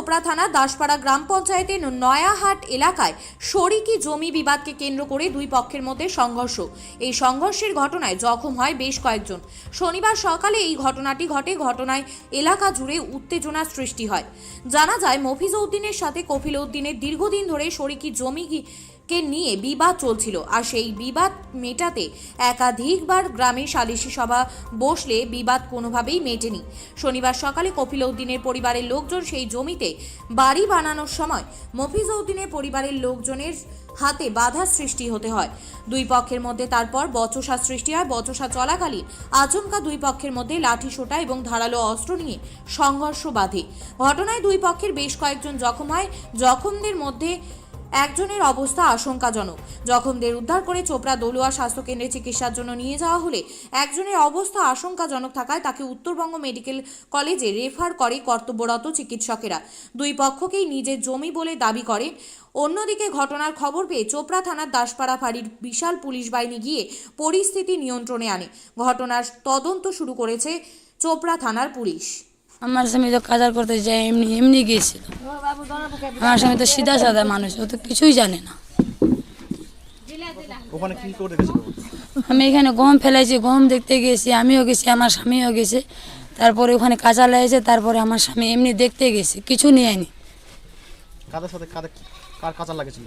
চোপড়া থানা দাসপাড়া গ্রাম পঞ্চায়েতের নয়াহাট এলাকায় শরিকি জমি বিবাদকে কেন্দ্র করে দুই পক্ষের মধ্যে সংঘর্ষ। এই সংঘর্ষের ঘটনায় জখম হয় বেশ কয়েকজন। শনিবার সকালে এই ঘটনাটি ঘটে, ঘটনায় এলাকা জুড়ে উত্তেজনার সৃষ্টি হয়। জানা যায়, মফিজ উদ্দিনের সাথে কফিল উদ্দিনের দীর্ঘদিন ধরে শরিকি জমি কে নিয়ে বিবাদ চলছিল। আর সেই বিবাদ মেটাতে একাধিকবার গ্রামে সালিশি সভা বসলে বিবাদ কোনোভাবেই মেটেনি। শনিবার সকালে কপিল উদ্দিনের পরিবারের লোকজন সেই জমিতে বাড়ি বানানোর সময় মফিজ উদ্দিনের পরিবারের লোকজনের হাতে বাধার সৃষ্টি হতে হয়। দুই পক্ষের মধ্যে তারপর বচসা সৃষ্টি হয়। বচসা চলাকালীন আচমকা দুই পক্ষের মধ্যে লাঠি সোটা এবং ধারালো অস্ত্র নিয়ে সংঘর্ষ বাধে। ঘটনায় দুই পক্ষের বেশ কয়েকজন জখম হয়। জখমদের মধ্যে একজনের অবস্থা আশঙ্কাজনক। জখমদের উদ্ধার করে চোপড়া দলুয়া স্বাস্থ্যকেন্দ্রে চিকিৎসার জন্য নিয়ে যাওয়া হলে একজনের অবস্থা আশঙ্কাজনক থাকায় তাকে উত্তরবঙ্গ মেডিকেল কলেজে রেফার করে কর্তব্যরত চিকিৎসকেরা। দুই পক্ষকেই নিজের জমি বলে দাবি করে অন্যদিকে ঘটনার খবর পেয়ে চোপড়া থানার দাসপাড়া ফাঁড়ির বিশাল পুলিশ বাহিনী গিয়ে পরিস্থিতি নিয়ন্ত্রণে আনে। ঘটনার তদন্ত শুরু করেছে চোপড়া থানার পুলিশ। আমার স্বামী তো কাজার করতে যায় এমনি এমনি গিয়েছিল। আমার স্বামী তো সিধা সাদা মানুষ ও তো কিছুই জানে না। ওখানে কি করে আমি এখানে গম ফেলাইছি গম দেখতে গেছি আমিও গেছি আমার স্বামীও গেছে। তারপরে ওখানে কাঁচা লাগিয়েছে তারপরে আমার স্বামী এমনি দেখতে গেছে কিছু নিয়ে আনি কাদের সাথে কাদের কার কাঁচা লাগেছিল?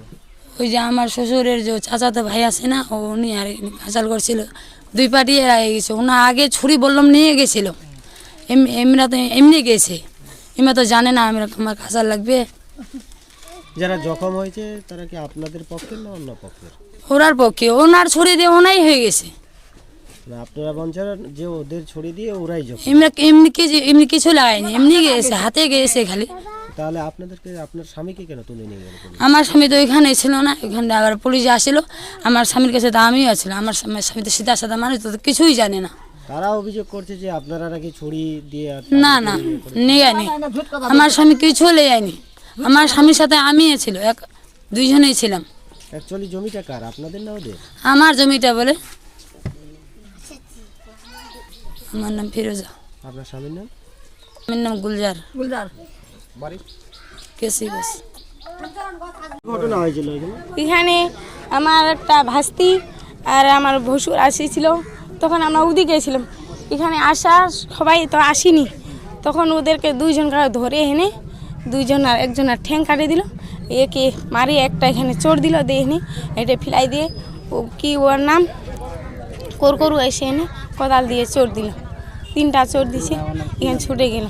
ওই যে আমার শ্বশুরের যে চাচাতো ভাই আছে না ও উনি আর কাঁচাল করছিল। দুই পার্টি এরা গেছে ওনা আগে ছুরি বললাম নিয়ে গেছিল। এমরা তো এমনি গেছে। এমরা তো জানে না আমরা আমার কাঁচাল লাগবে। যারা জখম হয়েছে তারা কি আপনাদের পক্ষের না অন্য পক্ষের? ওনার পক্ষে। ওনার ছুরি দিয়ে ওনাই হয়ে গেছে। না আপনারা যে ওদের ছড়িয়ে দিয়ে ওরাই জখম। এমনি এমনি কিছু এমনি কিছু লাগায়নি। এমনি গেছে হাতে গেছে খালি। তাহলে আপনাদেরকে আপনার স্বামীকে কেন তুলে নিয়ে গেল আমার স্বামী তো ওইখানে ছিল না। ওইখানে আবার পুলিশ আসলো। আমার স্বামীর কাছে তো আমিও আছিল আমার স্বামী- স্বামী তো সিধা সাদা মানুষ তো কিছুই জানে না। তারা অভিযোগ করছে যে আপনারা নাকি ছুরি দিয়ে না না নিয়ে আনি আমার স্বামী কিছু লে যায়নি। আমার স্বামীর সাথে আমি ছিল এক দুইজনেই ছিলাম। অ্যাকচুয়ালি জমিটা কার? আপনাদের না ওদের? আমার জমিটা বলে? আমার নাম ফিরোজা। আপনার স্বামীর নাম? আমার নাম গুলজার। গুলজার। বাড়ি? কেসি বস। ঘটনা হয়েছিল এখানে? এখানে আমার একটা ভাস্তি আর আমার ভসুর আসিছিল তখন আমরা ওদিকে গেছিলাম। এখানে আসা সবাই তো আসিনি। তখন ওদেরকে দুইজনকে ধরে এনে দুইজন আর একজন আর ঠ্যাং কাটে দিল। একে মারি একটা এখানে চোর দিল দিয়ে এনে এটা ফিলাই দিয়ে ও কি ওর নাম? কোর করু এসে এনে কোদাল দিয়ে চোর দিল। তিনটা চোর দিছে এখানে ছুটে গেল।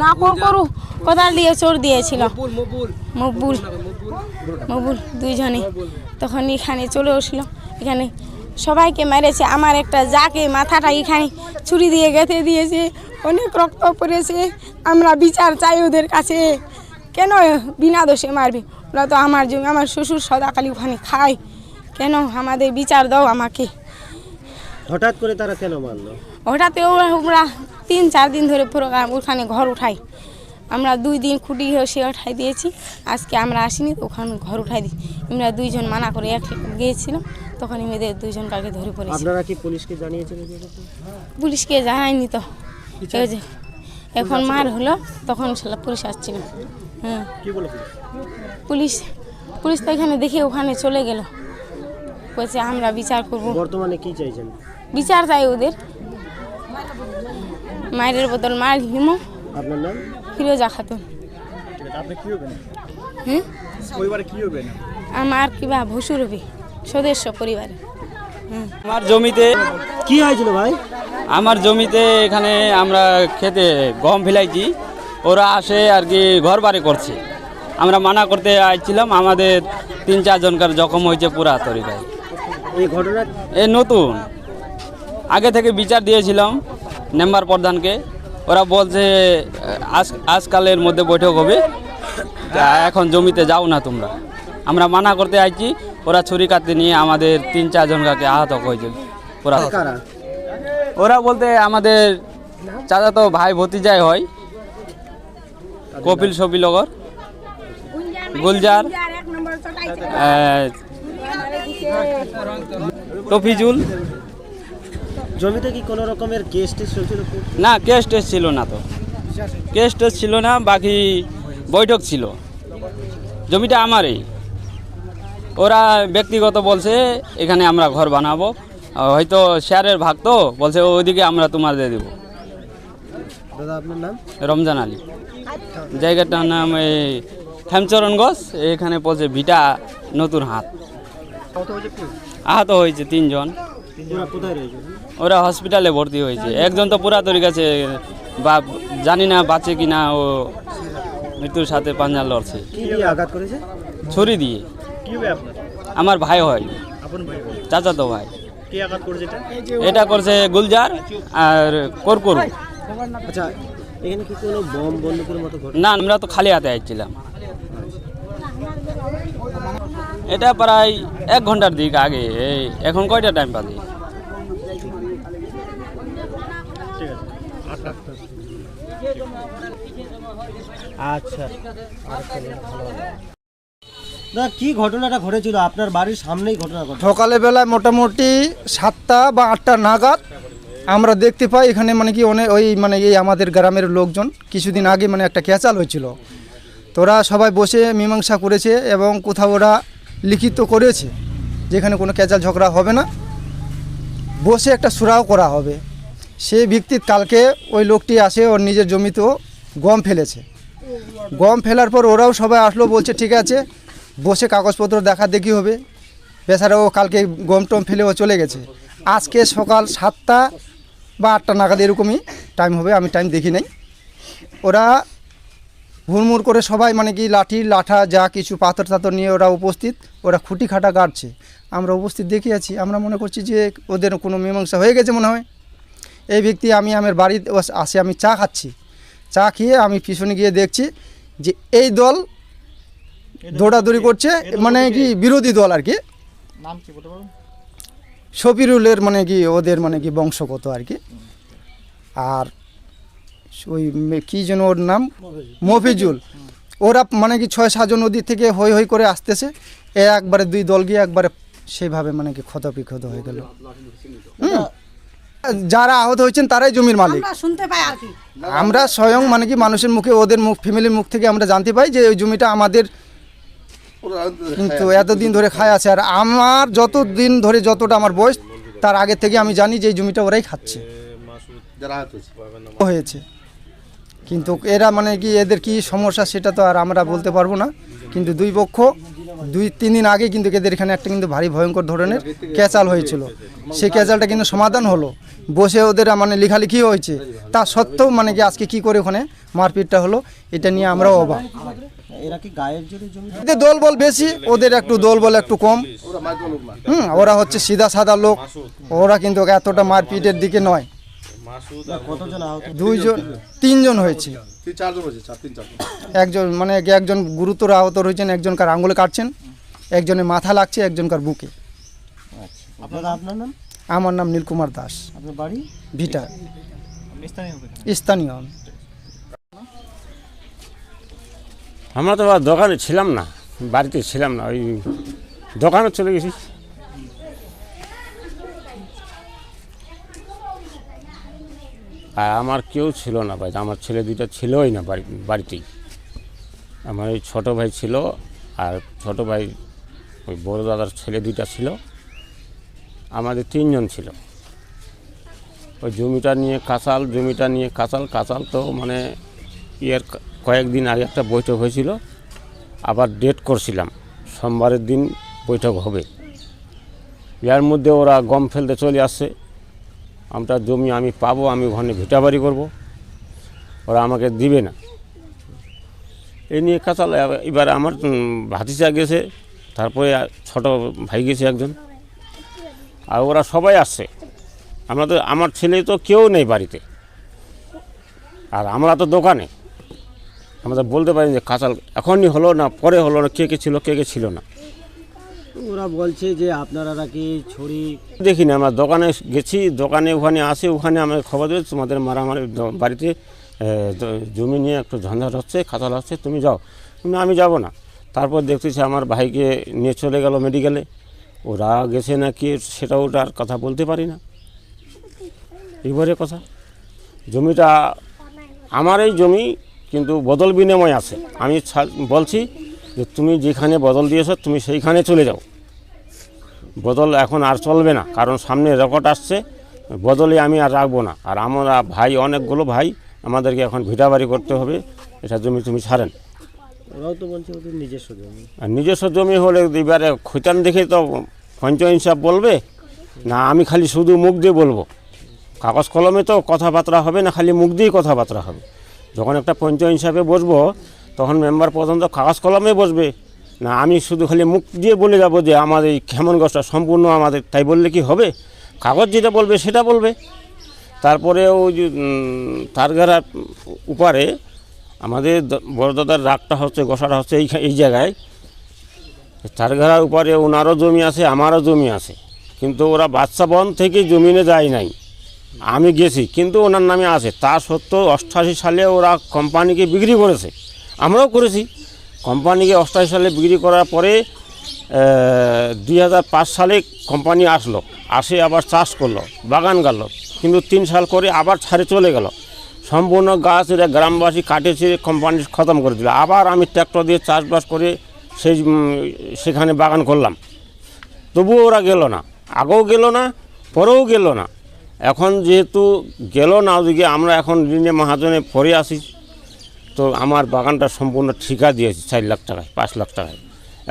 না কোর করু কোদাল দিয়ে চোর দিয়েছিল। মকবুল মকবুল দুইজনে। তখন এখানে চলে আসলো। এখানে সবাইকে মেরেছে আমার একটা যাকে মাথাটা এখানে ছুরি দিয়ে গেঁথে দিয়েছে অনেক রক্ত পড়েছে আমরা বিচার চাই ওদের কাছে। কেন বিনা দোষে মারবে? ওরা তো আমার জমি আমার শ্বশুর সদাকালি ওখানে খায়। কেন আমাদের বিচার দাও আমাকে। হঠাৎ করে তারা কেন মারলো? হঠাৎ ওরা তিন চার দিন ধরে পুরো ওখানে ঘর উঠাই আমরা দুই দিন খুঁটি সে উঠাই দিয়েছি। আজকে আমরা আসিনি তো ওখানে ঘর উঠাই দিই। আমরা দুইজন মানা করে এক গিয়েছিলাম তখন এদের দুইজন কাকে ধরে পড়েছি। আপনারা কি পুলিশকে জানিয়েছেন পুলিশকে জানাইনি তো। এখন মার হলো তখন পুলিশ আসছিল। হ্যাঁ। পুলিশ? পুলিশ পুলিশ তো এখানে দেখে ওখানে চলে গেল। বলছে আমরা বিচার করব। বর্তমানে কি চাইছেন? বিচার চাই ওদের। মায়ের বদল মার হিমো। আপনার নাম? ফিরোজা খাতুন আপনি কি হুম? কি হবেন? আমার কিবা ভসুর হবে সদস্য পরিবারে। আমার জমিতে কি হয়েছিল ভাই? আমার জমিতে এখানে আমরা খেতে গম ফেলাইছি। ওরা আসে আর কি ঘর বাড়ি করছে। আমরা মানা করতে আইছিলাম আমাদের তিন চারজনকার জখম হয়েছে পুরা তরিকায় এই ঘটনা এ নতুন। আগে থেকে বিচার দিয়েছিলাম মেম্বার প্রধানকে। ওরা বলছে আজ আজকালের মধ্যে বৈঠক হবে। এখন জমিতে যাও না তোমরা। আমরা মানা করতে আইছি ওরা ছুরি কাটতে নিয়ে আমাদের তিন চারজনকে আহত হয়েছে ওরা ওরা বলতে আমাদের চাচা তো ভাই ভতিজাই হয়। কপিল সপিলগর গুলজার আহ, টফিজুল। জমিতে কি কোনো রকমের কেস টেস চলছিল না কেস টেস ছিল না তো। কেস টেস ছিল না বাকি বৈঠক ছিল। জমিটা আমারই। ওরা ব্যক্তিগত বলছে এখানে আমরা ঘর বানাবো। হয়তো শেয়ারের ভাগ তো বলছে ওইদিকে আমরা তোমার দিয়ে দেবো। দাদা আপনার নাম? রমজান আলী। জায়গাটার নাম এই খেমচরণ গছ এখানে বলছে ভিটা নতুন হাত। আহত হয়েছে তিনজন। ওরা কোথায় রয়েছে? ওরা হসপিটালে ভর্তি হয়েছে। একজন তো পুরাতরি গেছে বা জানি না বাঁচে কি না ও মৃত্যুর সাথে পাঞ্জা লড়ছে। আঘাত করেছে? ছুরি দিয়ে। আমার ভাই হয়। আপন ভাই চাচা তো ভাই। কে আঘাত করেছে এটা? এটা করছে গুলজার আর করকরু। আচ্ছা এখানে কি কোনো বম বন্দুকের মতো না আমরা তো খালি হাতে আসছিলাম এটা প্রায় এক ঘণ্টার দিক আগে এই এখন কয়টা টাইম পাবে আচ্ছা। দাদা কি ঘটনাটা ঘটেছিল? আপনার বাড়ির সামনেই ঘটনা ঘটে সকালবেলায় মোটামুটি সাতটা বা আটটা নাগাদ আমরা দেখতে পাই এখানে মানে কি অনেক ওই মানে এই আমাদের গ্রামের লোকজন কিছুদিন আগে মানে একটা ক্যাচাল হয়েছিল। তোরা সবাই বসে মীমাংসা করেছে এবং কোথাও ওরা লিখিত করেছে, যেখানে কোনো ক্যাচাল ঝগড়া হবে না। বসে একটা সুরাও করা হবে। সেই ভিত্তিত কালকে ওই লোকটি আসে, ওর নিজের জমিতেও গম ফেলেছে। গম ফেলার পর ওরাও সবাই আসলো, বলছে, ঠিক আছে, বসে কাগজপত্র দেখা দেখি হবে। বেচারা ও কালকে গম টম ফেলে ও চলে গেছে। আজকে সকাল সাতটা বা আটটা নাগাদ এরকমই টাইম হবে, আমি টাইম দেখি নাই। ওরা হুড়মুড় করে সবাই মানে কি লাঠি লাঠা যা কিছু পাথর টাথর নিয়ে ওরা উপস্থিত ওরা খুঁটি খাটা গাড়ছে আমরা উপস্থিত দেখে আছি আমরা মনে করছি যে ওদের কোনো মীমাংসা হয়ে গেছে মনে হয়। এই ব্যক্তি আমি আমার বাড়িতে আসে আমি চা খাচ্ছি। চা খেয়ে আমি পিছনে গিয়ে দেখছি যে এই দল দৌড়াদৌড়ি করছে মানে কি বিরোধী দল আর কি। নাম কি বলতে পারবেন? শফিরুলের মানে কি ওদের মানে কি বংশগত আর কি। আর ওই কি যেন ওর নাম? মফিজুল। ওরা মানে কি ছয় সাতজন নদী থেকে হই হই করে আসতেছে। এ একবারে দুই দল গিয়ে একবারে সেইভাবে মানে কি ক্ষত বিক্ষত হয়ে গেল। হুম। যারা আহত হয়েছেন তারাই জমির মালিক। শুনতে পাই আর কি। আমরা স্বয়ং মানে কি মানুষের মুখে ওদের মুখ ফ্যামিলির মুখ থেকে আমরা জানতে পাই যে ওই জমিটা আমাদের কিন্তু এতদিন ধরে খায় আছে। আর আমার যত দিন ধরে যতটা আমার বয়স তার আগে থেকে আমি জানি যে এই জমিটা ওরাই খাচ্ছে। হয়েছে। কিন্তু এরা মানে কি এদের কি সমস্যা সেটা তো আর আমরা বলতে পারব না। কিন্তু দুই পক্ষ দুই তিন দিন আগে কিন্তু এদের এখানে একটা কিন্তু ভারী ভয়ঙ্কর ধরনের ক্যাচাল হয়েছিল। সেই ক্যাচালটা কিন্তু সমাধান হলো। বসে ওদের মানে লেখালেখি হয়েছে। তা সত্ত্বেও মানে কি আজকে কি করে ওখানে মারপিটটা হলো এটা নিয়ে আমরাও অবাক। এদের দল বল বেশি ওদের একটু দল বল একটু কম। হুম ওরা হচ্ছে সিধা সাদা লোক। ওরা কিন্তু এতটা মারপিটের দিকে নয়। দুইজন। তিনজন। হয়েছে। একজন মানে একজন গুরুতর আহত রয়েছেন একজনকার আঙুলে কাটছেন একজনের মাথা লাগছে একজনকার বুকে। আপনার নাম? আমার নাম নীলকুমার দাস। আপনার বাড়ি? ভিটা। স্থানীয় স্থানীয়। আমরা তো দোকানে ছিলাম না বাড়িতে ছিলাম না ওই দোকানে চলে গেছি। আর আমার কেউ ছিল না ভাই, আমার ছেলে দুইটা ছিলই না বাড়ি, বাড়িতেই। আমার ওই ছোটো ভাই ছিল আর ছোট ভাই, ওই বড় দাদার ছেলে দুইটা ছিল। আমাদের তিনজন ছিল। ওই জমিটা নিয়ে কাঁচাল, জমিটা নিয়ে কাঁচাল কাঁচাল তো মানে ইয়ের কয়েকদিন আগে একটা বৈঠক হয়েছিল। আবার ডেট করছিলাম, সোমবারের দিন বৈঠক হবে। এর মধ্যে ওরা গম ফেলতে চলে আসছে। আমরা জমি আমি পাবো, আমি ওখানে ভিটাবাড়ি করব। ওরা আমাকে দিবে না। এই নিয়ে কাঁচাল এবার- আমার ভাতিজা গেছে, তারপরে ছোট ভাই গেছে একজন। আর ওরা সবাই আসছে। আমরা তো, আমার ছেলে তো কেউ নেই বাড়িতে। আর আমরা তো দোকানে। আমরা বলতে পারি যে, কাঁচাল এখনই হলো না, পরে হলো না, কে কে ছিল, কে কে ছিল না। ওরা বলছে যে আপনারা নাকি ছড়ি দেখি না, আমরা দোকানে গেছি, দোকানে ওখানে আসে, ওখানে আমাকে খবর দেবে তোমাদের মারামারি বাড়িতে জমি নিয়ে একটু ঝঞ্ঝাট হচ্ছে খাতাল হচ্ছে, তুমি যাও। কিন্তু আমি যাব না। তারপর দেখতেছি আমার ভাইকে নিয়ে চলে গেল মেডিকেলে ওরা গেছে না কি সেটা ওটার কথা বলতে পারি না। এইবারে কথা। জমিটা, আমার এই জমি কিন্তু বদল বিনিময় আছে। আমি বলছি যে তুমি যেখানে বদল দিয়েছ তুমি সেইখানে চলে যাও। বদল এখন আর চলবে না কারণ সামনে রেকর্ড আসছে বদলে আমি আর রাখব না। আর আমরা ভাই অনেকগুলো ভাই আমাদেরকে এখন ভিটাবাড়ি করতে হবে এটা জমি তুমি ছাড়েন। ওরাও তো বলছে ওদের নিজস্ব জমি। আর নিজস্ব জমি হলে এবারে খৈতান দেখে তো পঞ্চ হিসাব বলবে না আমি খালি শুধু মুখ দিয়ে বলব। কাগজ কলমে তো কথাবার্তা হবে না খালি মুখ দিয়েই কথাবার্তা হবে। যখন একটা পঞ্চ হিসাবে বসবো তখন মেম্বার পর্যন্ত কাগজ কলমে বসবে। না আমি শুধু খালি মুখ দিয়ে বলে যাব যে আমাদের এই খেমনগঞ্জটা সম্পূর্ণ আমাদের তাই বললে কি হবে? কাগজ যেটা বলবে সেটা বলবে। তারপরে ওই যে উম, তারগাড়ার উপরে আমাদের বড়দাদার রাগটা হচ্ছে গোসাটা হচ্ছে এই এই জায়গায়। তারঘাড়ার উপরে ওনারও জমি আছে আমারও জমি আছে। কিন্তু ওরা বাচ্চা বন থেকে জমিনে যায় নাই। আমি গেছি কিন্তু ওনার নামে আছে। তা সত্ত্বেও অষ্টাশি সালে ওরা কোম্পানিকে বিক্রি করেছে। আমরাও করেছি। কোম্পানিকে অষ্টাশি সালে বিক্রি করার পরে দুই হাজার পাঁচ সালে কোম্পানি আসলো, আসে আবার চাষ করল, বাগান গেল কিন্তু তিন সাল করে আবার ছাড়ে চলে গেল। সম্পূর্ণ গাছ এরা গ্রামবাসী কাটেছে কোম্পানি খতম করে দিল। আবার আমি ট্র্যাক্টর দিয়ে চাষবাস করে সেই সেখানে বাগান করলাম। তবুও ওরা গেল না। আগেও গেল না, পরেও গেল না। এখন যেহেতু গেল না, ওদিকে আমরা এখন ঋণে মহাজনে পরে আসি তো আমার বাগানটা সম্পূর্ণ ঠিকা দিয়েছে, চার লাখ টাকায়, পাঁচ লাখ টাকায়।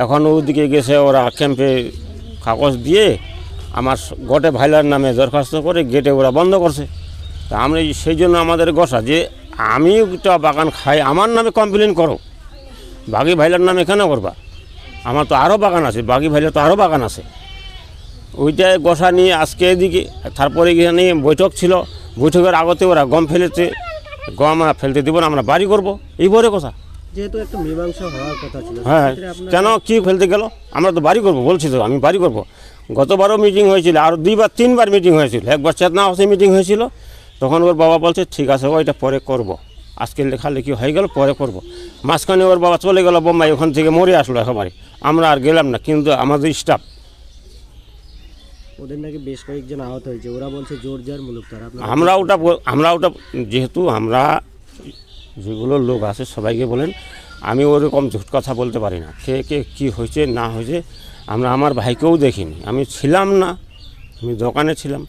এখন ওদিকে গেছে ওরা ক্যাম্পে কাগজ দিয়ে আমার গটে ভাইলার নামে দরখাস্ত করে গেটে ওরা বন্ধ করছে। তা আমরা সেই জন্য আমাদের গসা যে আমি একটা বাগান খাই, আমার নামে কমপ্লেন করো। বাগি ভাইলার নামে কেন করবা? আমার তো আরও বাগান আছে, বাগি ভাইলার তো আরও বাগান আছে। ওইটাই গসা নিয়ে আজকে এদিকে, তারপরে এখানে বৈঠক ছিল। বৈঠকের আগতে ওরা গম ফেলেছে গম আমরা ফেলতে দিব না আমরা বাড়ি করব। এই কথা। যেহেতু একটা মীমাংসা হওয়ার কথা ছিল হ্যাঁ কেন? কি ফেলতে গেল? আমরা তো বাড়ি করব বলছি তো আমি বাড়ি করব। গতবারও মিটিং হয়েছিল আর দুইবার তিনবার মিটিং হয়েছিল। একবার চেতনা হাউসে মিটিং হয়েছিল। তখন ওর বাবা বলছে ঠিক আছে ও এটা পরে করব। আজকে লেখালেখি হয়ে গেল পরে করব। মাঝখানে ওর বাবা চলে গেল বোম্বাই ওখান থেকে মরে আসলো একেবারে। আমরা আর গেলাম না কিন্তু আমাদের স্টাফ ওদের নাকি বেশ কয়েকজন আহত হয়েছে। ওরা বলছে জোর জার মুলুক তার। আমরা ওটা আমরা ওটা যেহেতু আমরা যেগুলো লোক আছে সবাইকে বলেন আমি ওরকম ঝুট কথা বলতে পারি না। কে কে কী হয়েছে না হয়েছে আমরা আমার ভাইকেও দেখিনি। আমি ছিলাম না আমি দোকানে ছিলাম।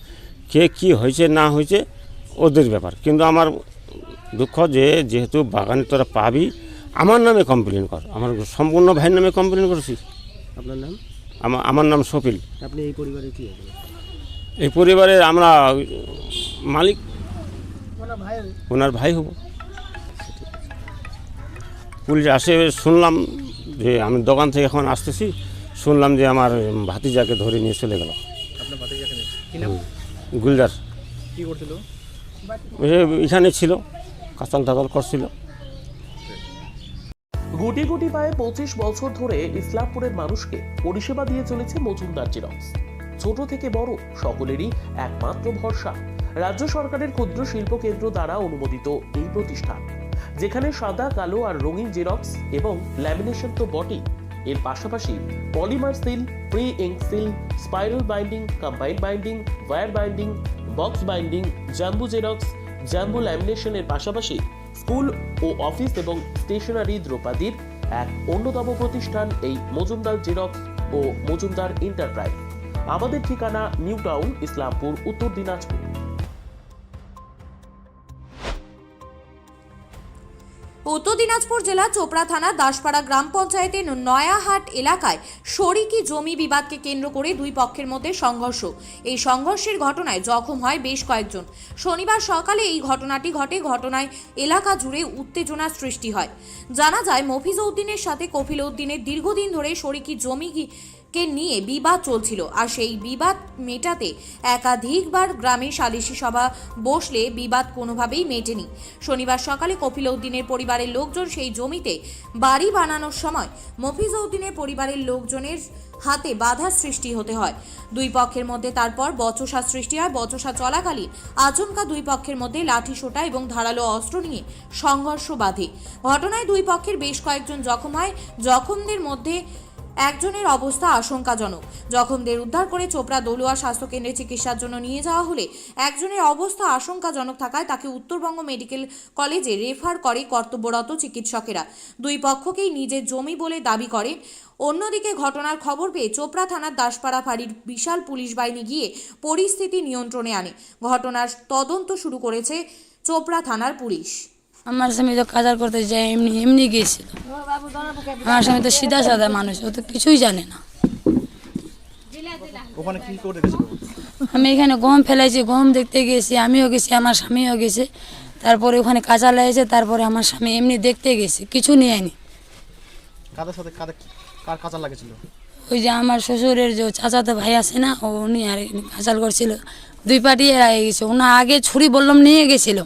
কে কি হয়েছে না হয়েছে ওদের ব্যাপার। কিন্তু আমার দুঃখ যে যেহেতু বাগানে তোরা পাবি আমার নামে কমপ্লেন কর। আমার সম্পূর্ণ ভাইয়ের নামে কমপ্লেন করেছি আপনার নাম? আমার আমার নাম সপিল আপনি এই পরিবারে কি এই পরিবারের আমরা মালিক। ওনার ভাই হব। পুলিশ আসে শুনলাম যে আমি দোকান থেকে এখন আসতেছি শুনলাম যে আমার ভাতিজাকে ধরে নিয়ে চলে গেল। করছিল? এখানে ছিল কাতাল টাতাল করছিল। গুটি গুটি পায়ে পঁচিশ বছর ধরে ইসলামপুরের মানুষকে পরিষেবা দিয়ে চলেছে মজুমদার জেরক্স। ছোট থেকে বড়, সকলেরই একমাত্র ভরসা। রাজ্য সরকারের ক্ষুদ্র শিল্প কেন্দ্র দ্বারা অনুমোদিত এই প্রতিষ্ঠান, যেখানে সাদা, কালো আর রঙিন জেরক্স এবং ল্যামিনেশন তো বটেই। এর পাশাপাশি polymer seal pre ink seal, spiral binding, combine binding, wire binding, box binding, jumbo xerox, jumbo ল্যামিনেশনের পাশাপাশি স্কুল ও অফিস এবং স্টেশনারি দ্রৌপদীর এক অন্যতম প্রতিষ্ঠান এই মজুমদার জেরক্স ও মজুমদার এন্টারপ্রাইজ। আমাদের ঠিকানা নিউ টাউন, ইসলামপুর, উত্তর দিনাজপুর। উত্তর দিনাজপুর জেলা চোপড়া থানা দাসপাড়া গ্রাম পঞ্চায়েতের নয়াহাট এলাকায় শরিকি জমি বিবাদকে কেন্দ্র করে দুই পক্ষের মধ্যে সংঘর্ষ। এই সংঘর্ষের ঘটনায় জখম হয় বেশ কয়েকজন। শনিবার সকালে এই ঘটনাটি ঘটে। ঘটনায় এলাকা জুড়ে উত্তেজনার সৃষ্টি হয়। জানা যায়, মফিজ উদ্দিনের সাথে কফিল উদ্দিনের দীর্ঘদিন ধরে শরিকি জমি কি- নিয়ে বিবাদ চলছিল। আর সেই বিবাদ মেটাতে একাধিকবার গ্রামে সালিশি সভা বসলে বিবাদ কোনোভাবেই মেটেনি। শনিবার সকালে কপিল উদ্দিনের পরিবারের লোকজন সেই জমিতে বাড়ি বানানোর সময় মফিজ উদ্দিনের পরিবারের লোকজনের হাতে বাধা সৃষ্টি হতে হয়। দুই পক্ষের মধ্যে তারপর বচসা সৃষ্টি হয়। বচসা চলাকালীন আচমকা দুই পক্ষের মধ্যে লাঠি সোটা এবং ধারালো অস্ত্র নিয়ে সংঘর্ষ বাধে। ঘটনায় দুই পক্ষের বেশ কয়েকজন জখম হয়। জখমদের মধ্যে একজনের অবস্থা আশঙ্কাজনক। জখমদের উদ্ধার করে চোপড়া দলুয়া স্বাস্থ্যকেন্দ্রে চিকিৎসার জন্য নিয়ে যাওয়া হলে একজনের অবস্থা আশঙ্কাজনক থাকায় তাকে উত্তরবঙ্গ মেডিকেল কলেজে রেফার করে কর্তব্যরত চিকিৎসকেরা। দুই পক্ষকেই নিজের জমি বলে দাবি করে অন্যদিকে ঘটনার খবর পেয়ে চোপড়া থানার দাসপাড়া ফাঁড়ির বিশাল পুলিশ বাহিনী গিয়ে পরিস্থিতি নিয়ন্ত্রণে আনে। ঘটনার তদন্ত শুরু করেছে চোপড়া থানার পুলিশ। আমার স্বামী তো কাজার করতে যায় এমনি এমনি গিয়েছিল। আমার স্বামী তো সিধা সাদা মানুষ ও তো কিছুই জানে না। ওখানে কি করে আমি এখানে গম ফেলাইছি গম দেখতে গেছি আমিও গেছি আমার স্বামীও গেছে। তারপরে ওখানে কাঁচা লাগিয়েছে তারপরে আমার স্বামী এমনি দেখতে গেছে কিছু নিয়ে আনি কাদের সাথে কার কাঁচা লাগেছিল? ওই যে আমার শ্বশুরের যে চাচাতো ভাই আছে না ও উনি আর কাঁচাল করছিল। দুই পার্টি এরা গেছে ওনা আগে ছুরি বললাম নিয়ে গেছিল।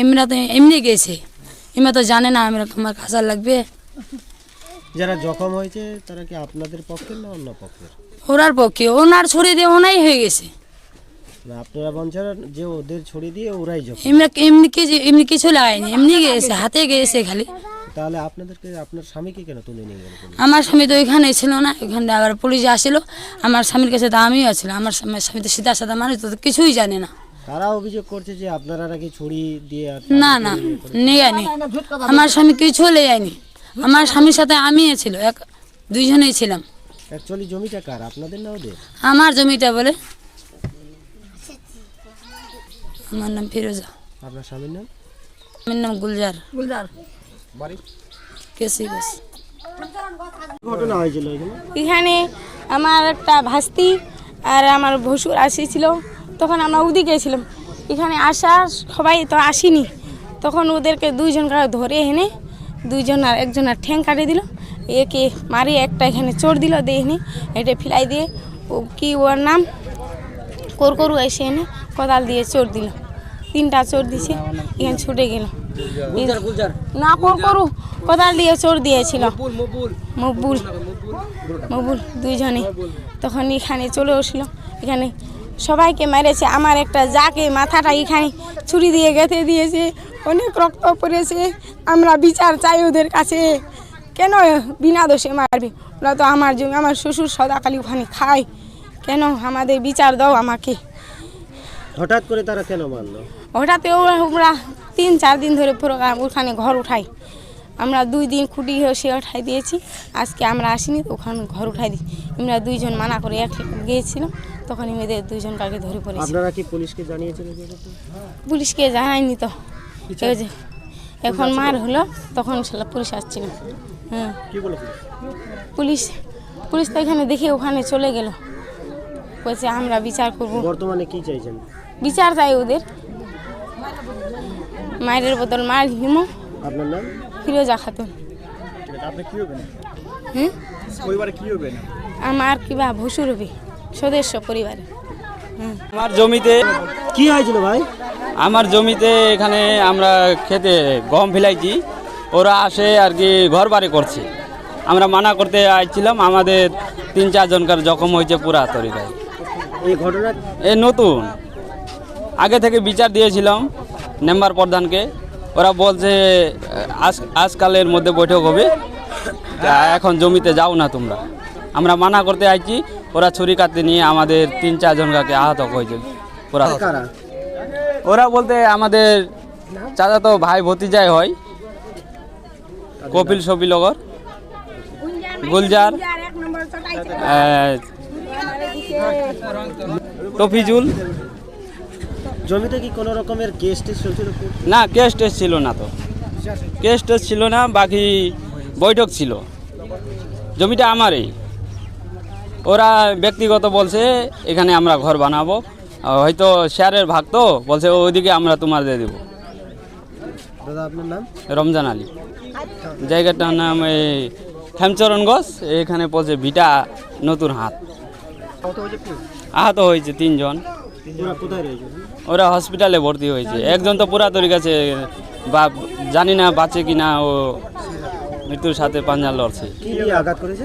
এমরা তো এমনি গেছে। এমরা তো জানে না আমরা আমার কাঁচাল লাগবে। যারা জখম হয়েছে তারা কি আপনাদের পক্ষের না অন্য পক্ষের? ওনার পক্ষে। ওনার ছুরি দিয়ে ওনাই হয়ে গেছে। না আপনারা বলছেন যে ওদের ছড়িয়ে দিয়ে ওরাই জখম। এমনি এমনি কিছু এমনি কিছু লাগায়নি এমনি গেছে হাতে গেছে খালি। তাহলে আপনাদেরকে আপনার স্বামীকে কেন তুলে নিয়ে গেল আমার স্বামী তো ওইখানে ছিল না। ওইখানে আবার পুলিশ আসছিল আমার স্বামীর কাছে তো আমিও ছিল আমার স্বামী স্বামী তো সিধা সাদা মানুষ তো কিছুই জানে না। তারা অভিযোগ করছে যে আপনারা নাকি ছড়ি দিয়ে না না নিয়ে আনি আমার স্বামী কিছু লে যায়নি। আমার স্বামীর সাথে আমি ছিল এক দুইজনেই ছিলাম। অ্যাকচুয়ালি জমিটা কার? আপনাদের না ওদের? আমার জমিটা বলে? আমার নাম ফিরোজা। আপনার স্বামীর নাম? আমার নাম গুলজার। গুলজার। বাড়ি? কেসি বাস। ঘটনা হয়েছিল এখানে? এখানে আমার একটা ভাস্তি আর আমার ভসুর আসিছিল তখন আমরা উদি গেছিলাম। এখানে আসা সবাই তো আসিনি। তখন ওদেরকে দুইজনকে ধরে এনে দুইজন আর একজন আর ঠ্যাং কাটে দিল। একে মারি একটা এখানে চোর দিল দেখিনি এটা ফিলাই দিয়ে ও কি ওর নাম? কোর করু এসে এনে কোদাল দিয়ে চোর দিল। তিনটা চোর দিছে এখানে ছুটে গেল। না কোর করু কোদাল দিয়ে চোর দিয়েছিল। মকবুল মকবুল দুইজনে। তখন এখানে চলে আসলো। এখানে সবাইকে মেরেছে। আমার একটা যাকে মাথাটা এখানে ছুরি দিয়ে গেঁথে দিয়েছে অনেক রক্ত পড়েছে। আমরা বিচার চাই ওদের কাছে। কেন বিনা দোষে মারবে? ওরা তো আমার জমি আমার শ্বশুর সদাকালি ওখানে খায়। কেন আমাদের বিচার দাও আমাকে। হঠাৎ করে তারা কেন মারলো? হঠাৎ ওরা আমরা তিন চার দিন ধরে পুরো ওখানে ঘর উঠাই আমরা দুই দিন খুঁটি সে উঠাই দিয়েছি। আজকে আমরা আসিনি তো ওখানে ঘর উঠাই দিই। আমরা দুইজন মানা করে এক গিয়েছিলাম তখন এদের দুইজন কাকে ধরে পড়েছি। আপনারা কি পুলিশকে ব্যাপারটা? পুলিশকে জানাইনি তো। এখন মার হলো তখন শালা পুলিশ আসছিল। হ্যাঁ। পুলিশ? পুলিশ পুলিশ তো এখানে দেখে ওখানে চলে গেল। বলছে আমরা বিচার করব। বর্তমানে কি চাইছেন? বিচার চাই ওদের। মায়ের বদল মার হিমো। আপনার নাম? ফিরোজা খাতুন ঠিক কি হবেন? হুম? পরিবারে কি হবেন? আমার কিবা ভসুর হবে সদস্য পরিবারে। আমার জমিতে কি হয়েছিল ভাই? আমার জমিতে এখানে আমরা খেতে গম ফেলাইছি। ওরা আসে আর কি ঘর বাড়ি করছে। আমরা মানা করতে আইছিলাম আমাদের তিন চারজনকার জখম হয়েছে পুরা তরিকায় এই ঘটনা এ নতুন। আগে থেকে বিচার দিয়েছিলাম মেম্বার প্রধানকে। ওরা বলছে আজ আজকালের মধ্যে বৈঠক হবে। এখন জমিতে যাও না তোমরা। আমরা মানা করতে আইছি ওরা ছুরি কাটতে নিয়ে আমাদের তিন চারজনকে আহত হয়েছে ওরা ওরা বলতে আমাদের চাচা তো ভাই ভতিজাই হয়। কপিল সপিলগর গুলজার টফিজুল। জমিতে কি কোনো রকমের কেস টেস চলছিল না কেস টেস ছিল না তো। কেস টেস ছিল না বাকি বৈঠক ছিল। জমিটা আমারই। ওরা ব্যক্তিগত বলছে এখানে আমরা ঘর বানাবো। হয়তো শেয়ারের ভাগ তো বলছে ওইদিকে আমরা তোমাদের দেবো। দাদা আপনার নাম? রমজান আলী। জায়গাটার নাম এই খেমচরণ গছ এখানে বলছে ভিটা নতুন হাত। আহত হয়েছে তিনজন। কোথায় রয়েছে? ওরা হসপিটালে ভর্তি হয়েছে। একজন তো পুরা তরি গেছে বা জানি না বাঁচে কি না ও মৃত্যুর সাথে পাঞ্জা লড়ছে। আঘাত করেছে?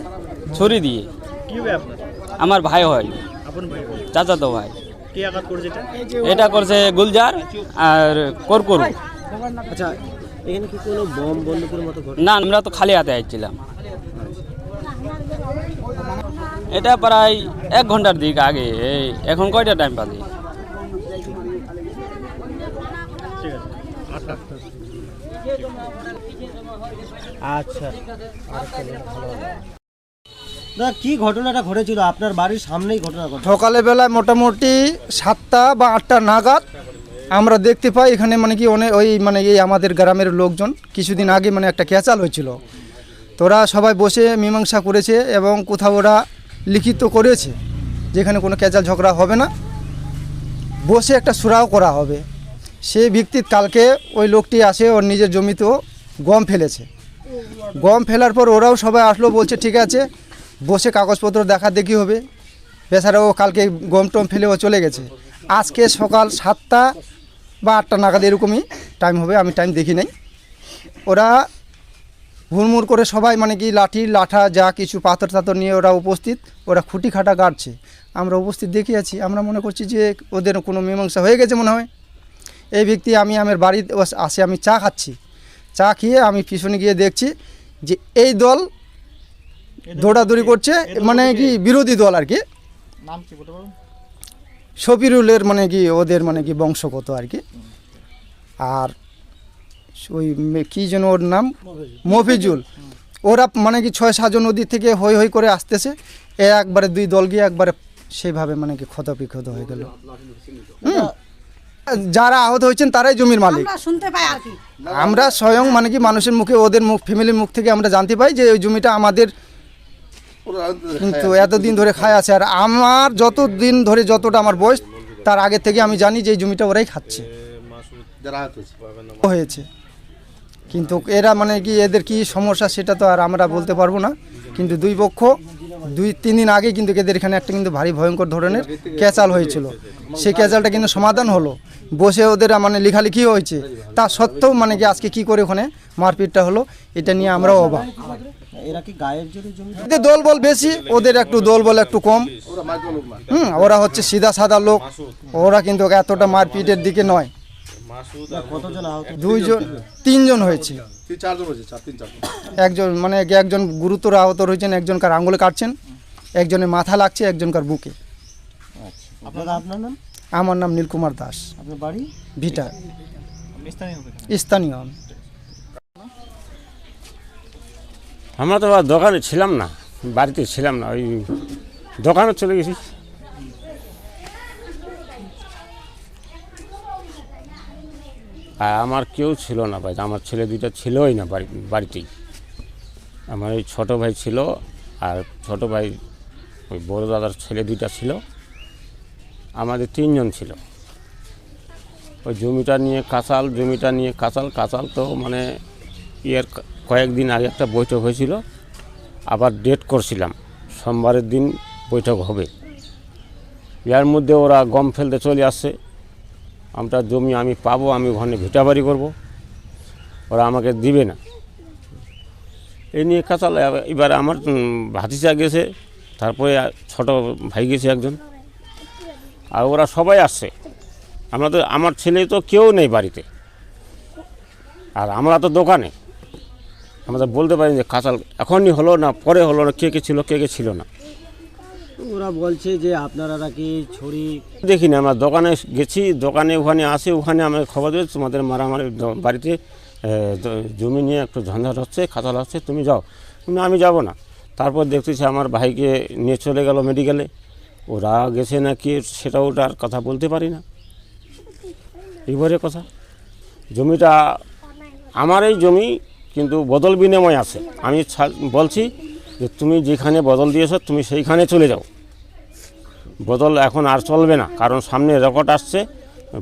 ছুরি দিয়ে। কি হবে আপনার? আমার ভাই হয়। আপন ভাই চাচা তো ভাই। কে আঘাত করেছে এটা? এটা করছে গুলজার আর করকরু। আচ্ছা এখানে কি কোনো বম বন্দুকের মতো ঘটনা না আমরা তো খালি হাতে আসছিলাম এটা প্রায় এক ঘণ্টার দিক আগে এই এখন কয়টা টাইম বাজে? আচ্ছা। দাদা কি ঘটনাটা ঘটেছিল? আপনার বাড়ির সামনেই ঘটনা ঘটে সকালে বেলায় মোটামুটি সাতটা বা আটটা নাগাদ আমরা দেখতে পাই এখানে মানে কি অনেক ওই মানে এই আমাদের গ্রামের লোকজন কিছুদিন আগে মানে একটা ক্যাচাল হয়েছিল। তোরা সবাই বসে মীমাংসা করেছে এবং কোথাও ওরা লিখিত করেছে যেখানে কোনো ক্যাচাল ঝগড়া হবে না। বসে একটা সুরাও করা হবে। সেই ভিত্তিত কালকে ওই লোকটি আসে ওর নিজের জমিতেও গম ফেলেছে। গম ফেলার পর ওরাও সবাই আসলো, বলছে, ঠিক আছে, বসে কাগজপত্র দেখা, দেখি হবে। বেচারা ও কালকে গম টম ফেলে ও চলে গেছে। আজকে সকাল সাতটা বা আটটা নাগাদ এরকমই টাইম হবে, আমি টাইম দেখি নাই। ওরা হুড়মুড় করে সবাই মানে কি লাঠি, লাঠা, যা কিছু পাথর টাথর নিয়ে ওরা উপস্থিত, ওরা খুঁটি খাটা গাড়ছে আমরা উপস্থিত দেখে আছি, আমরা মনে করছি যে ওদের কোনো মীমাংসা হয়ে গেছে মনে হয়। এই ব্যক্তি আমি, আমার বাড়িতে আসে, আমি চা খাচ্ছি। চা খেয়ে আমি পিছনে গিয়ে দেখছি যে এই দল দৌড়াদৌড়ি করছে মানে কি? বিরোধী দল আর কি। নাম কি বলতে পারবেন? শফিরুলের মানে কি ওদের মানে কি বংশগত আর কি। আর ওই কি যেন ওর নাম? মফিজুল। ওরা মানে কি ছয় সাতজন নদী থেকে হই হই করে আসতেছে। এ একবারে দুই দল গিয়ে একবারে সেইভাবে মানে কি ক্ষত বিক্ষত হয়ে গেল। হুম। যারা আহত হয়েছেন তারাই জমির মালিক। শুনতে পাই আর কি আমরা স্বয়ং মানে কি মানুষের মুখে ওদের মুখ ফ্যামিলির মুখ থেকে আমরা জানতে পাই যে ওই জমিটা আমাদের কিন্তু এতদিন ধরে খায় আছে। আর আমার যত দিন ধরে যতটা আমার বয়স তার আগে থেকে আমি জানি যে এই জমিটা ওরাই খাচ্ছে। হয়েছে। কিন্তু এরা মানে কি এদের কি সমস্যা সেটা তো আর আমরা বলতে পারব না। কিন্তু দুই পক্ষ দুই তিন দিন আগে কিন্তু এদের এখানে একটা কিন্তু ভারী ভয়ঙ্কর ধরনের ক্যাচাল হয়েছিল। সেই ক্যাচালটা কিন্তু সমাধান হলো। বসে ওদের মানে লেখালেখি হয়েছে। তা সত্ত্বেও মানে কি আজকে কি করে ওখানে মারপিটটা হলো এটা নিয়ে আমরাও অবাক। এরা কি গায়ের জোরে জমি দল বল বেশি ওদের একটু দল বল একটু কম। হুম ওরা হচ্ছে সিধা সাদা লোক। ওরা কিন্তু এতটা মারপিটের দিকে নয়। দুইজন। তিনজন। হয়েছে। একজন মানে একজন গুরুতর আহত রয়েছেন একজনকার আঙুলে কাটছেন একজনের মাথা লাগছে একজনকার বুকে। আপনার নাম? আমার নাম নীলকুমার দাস। আপনার বাড়ি? ভিটা। স্থানীয় লোক। স্থানীয়। আমি। আমরা তো দোকানে ছিলাম না বাড়িতে ছিলাম না ওই দোকানে চলে গেছি। আর আমার কেউ ছিল না ভাই, আমার ছেলে দুইটা ছিলই না বাড়ি, বাড়িতেই। আমার ওই ছোটো ভাই ছিল আর ছোট ভাই, ওই বড় দাদার ছেলে দুইটা ছিল। আমাদের তিনজন ছিল। ওই জমিটা নিয়ে কাঁচাল, জমিটা নিয়ে কাঁচাল কাঁচাল তো মানে ইয়ের কয়েকদিন আগে একটা বৈঠক হয়েছিল। আবার ডেট করছিলাম, সোমবারের দিন বৈঠক হবে। এর মধ্যে ওরা গম ফেলতে চলে আসছে। আমরা জমি আমি পাবো, আমি ওখানে ভিটাবাড়ি করব। ওরা আমাকে দিবে না। এই নিয়ে কাঁচাল এবার- আমার ভাতিজা গেছে, তারপরে ছোট ভাই গেছে একজন। আর ওরা সবাই আসছে। আমরা তো, আমার ছেলে তো কেউ নেই বাড়িতে। আর আমরা তো দোকানে। আমরা বলতে পারি যে, কাঁচাল এখনই হলো না, পরে হলো না, কে কে ছিল, কে কে ছিল না। ওরা বলছে যে আপনারা নাকি ছড়ি দেখি না, আমরা দোকানে গেছি, দোকানে ওখানে আসে, ওখানে আমাকে খবর দেবে তোমাদের মারামারি বাড়িতে জমি নিয়ে একটু ঝঞ্ঝাট হচ্ছে খাতাল হচ্ছে, তুমি যাও। কিন্তু আমি যাব না। তারপর দেখতেছি আমার ভাইকে নিয়ে চলে গেল মেডিকেলে ওরা গেছে না কি সেটা ওটার কথা বলতে পারি না। এইবারে কথা। জমিটা, আমার এই জমি কিন্তু বদল বিনিময় আছে। আমি বলছি যে তুমি যেখানে বদল দিয়েছ, তুমি সেইখানে চলে যাও। বদল এখন আর চলবে না কারণ সামনে রেকর্ড আসছে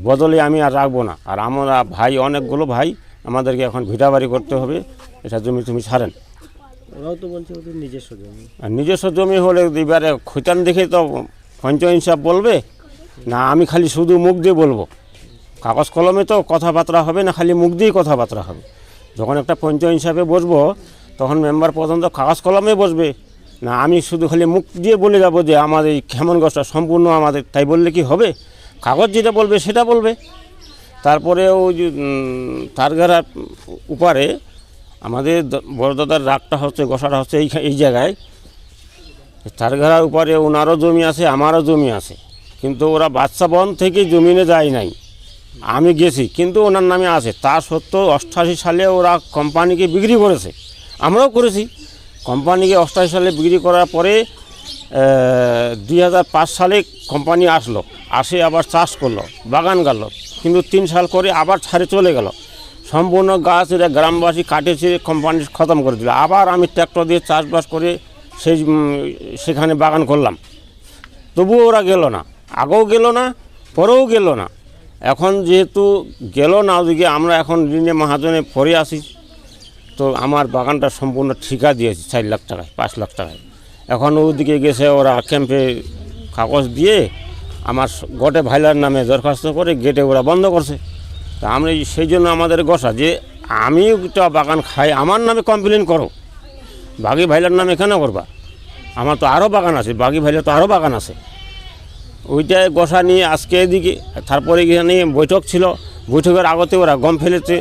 বদলে আমি আর রাখব না। আর আমরা ভাই অনেকগুলো ভাই আমাদেরকে এখন ভিটাবাড়ি করতে হবে এটা জমি তুমি ছাড়েন। ওরাও তো বলছে ওদের নিজস্ব জমি। আর নিজস্ব জমি হলে এবারে খৈতান দেখে তো পঞ্চ হিসাব বলবে না আমি খালি শুধু মুখ দিয়ে বলব। কাগজ কলমে তো কথাবার্তা হবে না খালি মুখ দিয়েই কথাবার্তা হবে। যখন একটা পঞ্চ হিসাবে বসবো তখন মেম্বার পর্যন্ত কাগজ কলমে বসবে। না আমি শুধু খালি মুখ দিয়ে বলে যাব যে আমার এই খেমনগছটা সম্পূর্ণ আমাদের তাই বললে কি হবে? কাগজ যেটা বলবে সেটা বলবে। তারপরে ওই যে উম, তারগাড়ার উপরে আমাদের বড়দাদার রাগটা হচ্ছে গসাটা হচ্ছে এই এই জায়গায়। চারঘেরার উপরে ওনারও জমি আছে আমারও জমি আছে। কিন্তু ওরা বাচ্চা বন থেকে জমিনে যায় নাই। আমি গেছি কিন্তু ওনার নামে আছে। তা সত্ত্বেও অষ্টাশি সালে ওরা কোম্পানিকে বিক্রি করেছে। আমরাও করেছি। কোম্পানিকে অষ্টাশি সালে বিক্রি করার পরে দুই হাজার পাঁচ সালে কোম্পানি আসলো। আসে আবার চাষ করল, বাগান গেল কিন্তু তিন সাল করে আবার ছাড়ে চলে গেল। সম্পূর্ণ গাছ এরা গ্রামবাসী কাটেছে কোম্পানি খতম করে দিল। আবার আমি ট্র্যাক্টর দিয়ে চাষবাস করে সেই সেখানে বাগান করলাম। তবুও ওরা গেল না। আগেও গেল না, পরেও গেল না। এখন যেহেতু গেল না, ওদিকে আমরা এখন ঋণে মহাজনে পরে আসি তো আমার বাগানটা সম্পূর্ণ ঠিকা দিয়েছে, চার লাখ টাকায়, পাঁচ লাখ টাকায়। এখন ওদিকে গেছে ওরা ক্যাম্পে কাগজ দিয়ে আমার গটে ভাইলার নামে দরখাস্ত করে গেটে ওরা বন্ধ করছে। তা আমি সেই জন্য আমাদের গসা, যে আমি একটা বাগান খাই, আমার নামে কমপ্লেন করো। বাগি ভাইলার নামে কেন করবা? আমার তো আরও বাগান আছে, বাগি ভাইলার তো আরও বাগান আছে। ওইটাই গসা নিয়ে আজকে এদিকে, তারপরে এখানে বৈঠক ছিল। বৈঠকের আগতে ওরা গম ফেলেছে।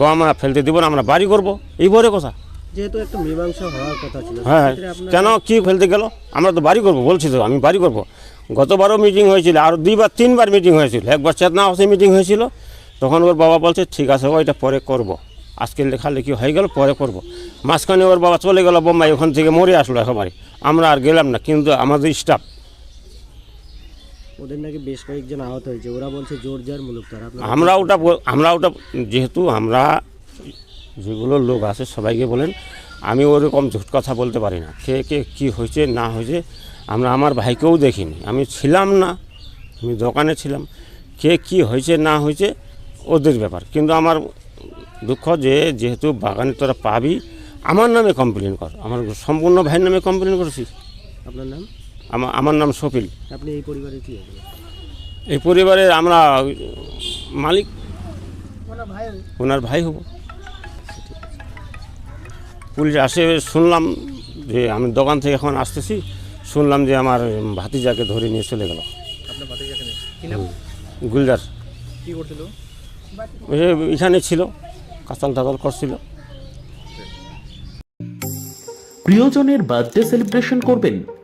গম ফেলতে দেবো না আমরা বাড়ি করব। এই কথা। যেহেতু একটা মীমাংসা হওয়ার কথা ছিল হ্যাঁ কেন? কি ফেলতে গেল? আমরা তো বাড়ি করব বলছি তো আমি বাড়ি করব। গতবারও মিটিং হয়েছিল আর দুইবার তিনবার মিটিং হয়েছিল। একবার চেতনা হাউসে মিটিং হয়েছিল। তখন ওর বাবা বলছে ঠিক আছে ও এটা পরে করব। আজকে লেখালেখি হয়ে গেল পরে করব। মাঝখানে ওর বাবা চলে গেল বোম্বাই ওখান থেকে মরে আসলো একেবারে। আমরা আর গেলাম না কিন্তু আমাদের স্টাফ ওদের নাকি বেশ কয়েকজন আহত হয়েছে। ওরা বলছে জোর জার মুলুক তার। আমরা ওটা আমরা ওটা যেহেতু আমরা যেগুলো লোক আছে সবাইকে বলেন আমি ওরকম ঝুট কথা বলতে পারি না। কে কে কী হয়েছে না হয়েছে আমরা আমার ভাইকেও দেখিনি। আমি ছিলাম না আমি দোকানে ছিলাম। কে কি হয়েছে না হয়েছে ওদের ব্যাপার। কিন্তু আমার দুঃখ যে যেহেতু বাগানে তোরা পাবি আমার নামে কমপ্লেন কর। আমার সম্পূর্ণ ভাইয়ের নামে কমপ্লেন করেছি আপনার নাম? আমার আমার নাম সফিল। আপনি এই পরিবারে কি এই পরিবারের আমরা মালিক। ওনার ভাই হব। পুলিশ আসে শুনলাম যে আমি দোকান থেকে এখন আসতেছি শুনলাম যে আমার ভাতিজাকে ধরে নিয়ে চলে গেল। গুলদার এখানে? ছিল কাতাল টাতাল করছিল। প্রিয়জনের বার্থডে সেলিব্রেশন করবেন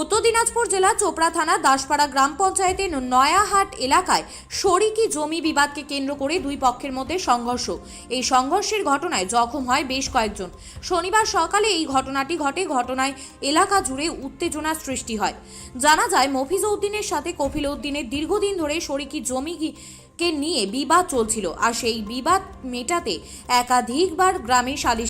Uttar Dinajpur জেলা চোপড়া থানা দাসপাড়া গ্রাম পঞ্চায়েতের নয়াহাট এলাকায় শরিকি জমি বিবাদকে কেন্দ্র করে দুই পক্ষের মধ্যে সংঘর্ষ। এই সংঘর্ষের ঘটনায় জখম হয় বেশ কয়েকজন। শনিবার সকালে এই ঘটনাটি ঘটে, ঘটনায় এলাকা জুড়ে উত্তেজনার সৃষ্টি হয়। জানা যায় মফিজ উদ্দিনের সাথে কফিল উদ্দিনের দীর্ঘদিন ধরে শরিকি জমি কে নিয়ে বিবাদ চলছিল। আর সেই বিবাদ মেটাতে একাধিকবার গ্রামে সালিশ